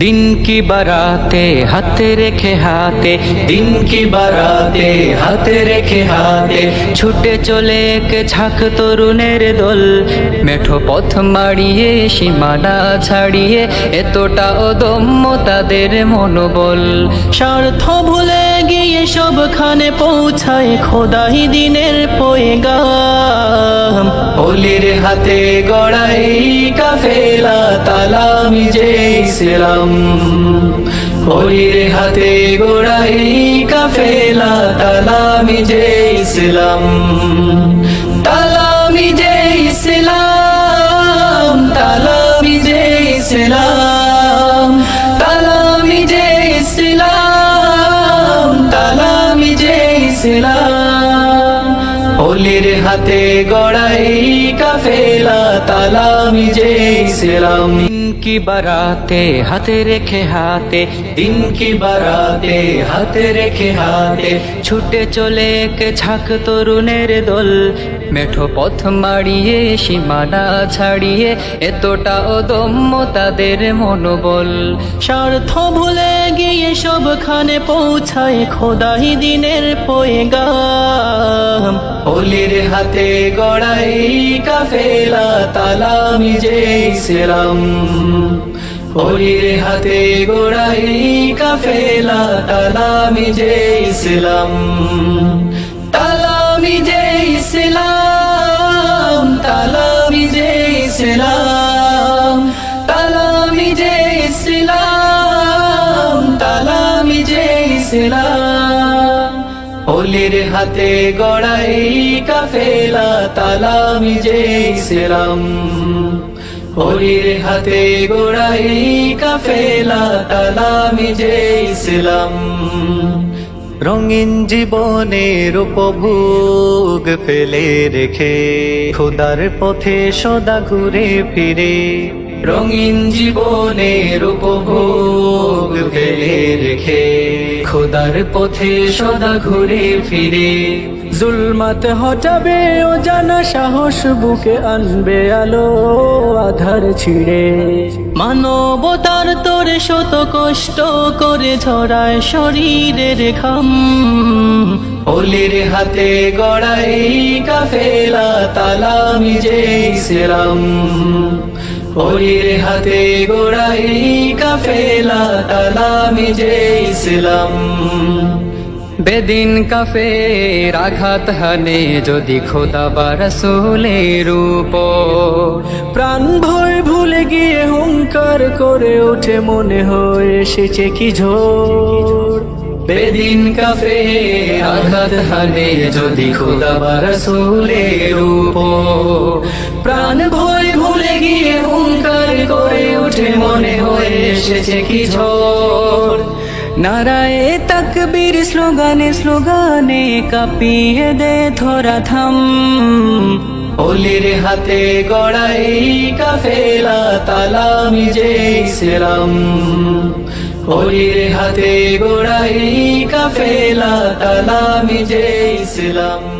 দিন কি বারাতে হাতে রেখে হাতে দিন কি বারাতে হাতে রেখে হাতে, ছুটে চলে এক ঝাঁক তরুণের দল। মেঠো পথ মাড়িয়ে, সীমানা ছাড়িয়ে, এতটা অদম্য তাদের মনোবল। স্বার্থ ভুলে সবখানে পৌঁছায় খোদাই দিনের পয়গাম। অলির হাতে গড়াই কাফেলা, তালা যে ইসলাম। অলির হাতে গড়াই কাফেলা, তালা যে ইসলাম। হাতে গড়াই কাফেলা তালামি যে ইসলাম কি বারাতে, হাতে রেখে হাতে দিন কি বারাতে, হাতে রেখে হাতে, ছুটে চলে এক ঝাঁক তরুণের দল। মেঠো পথ মাড়িয়ে, সীমানা ছাড়িয়ে, এতটা অদম্য তাদের মনোবল। স্বার্থ ভুলে গিয়ে সবখানে পৌঁছায় খোদাই দিনের পয়গাম। অলির হাতে গড়াই কাফেলা তালামি যে ইসলাম অলির হাতে গড়াই কাফেলা, তালামি যে ইসলাম, তালামি যে ইসলাম, তালামি যে ইসলাম, তালামি যে ইসলাম, তালামি যে ইসলাম। অলির হাতে গড়াই কাফেলা, তালামি যে ইসলাম। অলির হাতে গড়াই কাফেলা তালামি যে ইসলাম। রঙিন জীবনের উপভোগ ফেলে রেখে খোদার পথে সদা ঘুরে ফিরে। রঙিন জীবনের উপভোগ ফেলে রেখে খোদার পথে সদা ঘুরে ফিরে। জুলমাত হটাবে ও জানা সাহস বুকে আনবে আলো আধার ছিড়ে। মানবতার তোরে শত কষ্ট করে ঝরায় শরীরের ঘাম। অলির হাতে গড়াই কাফেলা তালা যে ইসলাম অলির হাতে গড়াই কাফেলা তালামি যে ইসলাম বেদিন কাফে আঘাত হানে যদি খোদা বারসুলের রূপ প্রাণ ভয় ভুলে গিয়ে হুঙ্কার করে ওঠে মনে হয় এসেছে কি ঝোড় বেদিন কাফে আঘাত হানে যদি খোদা বারসুলের রূপ প্রাণ ভয় ভুলে গিয়ে হুঙ্কার করে ওঠে মনে হয়ে এসেছে কি ঝড় নারায়ে তকবীর স্লোগানে স্লোগানে কাঁপিয়ে দে ধরা থাম হোলির হাতে গড়াই কাফেলা তালামি যে ইসলাম হোলির হাতে গড়াই কাফেলা তালামি যে ইসলাম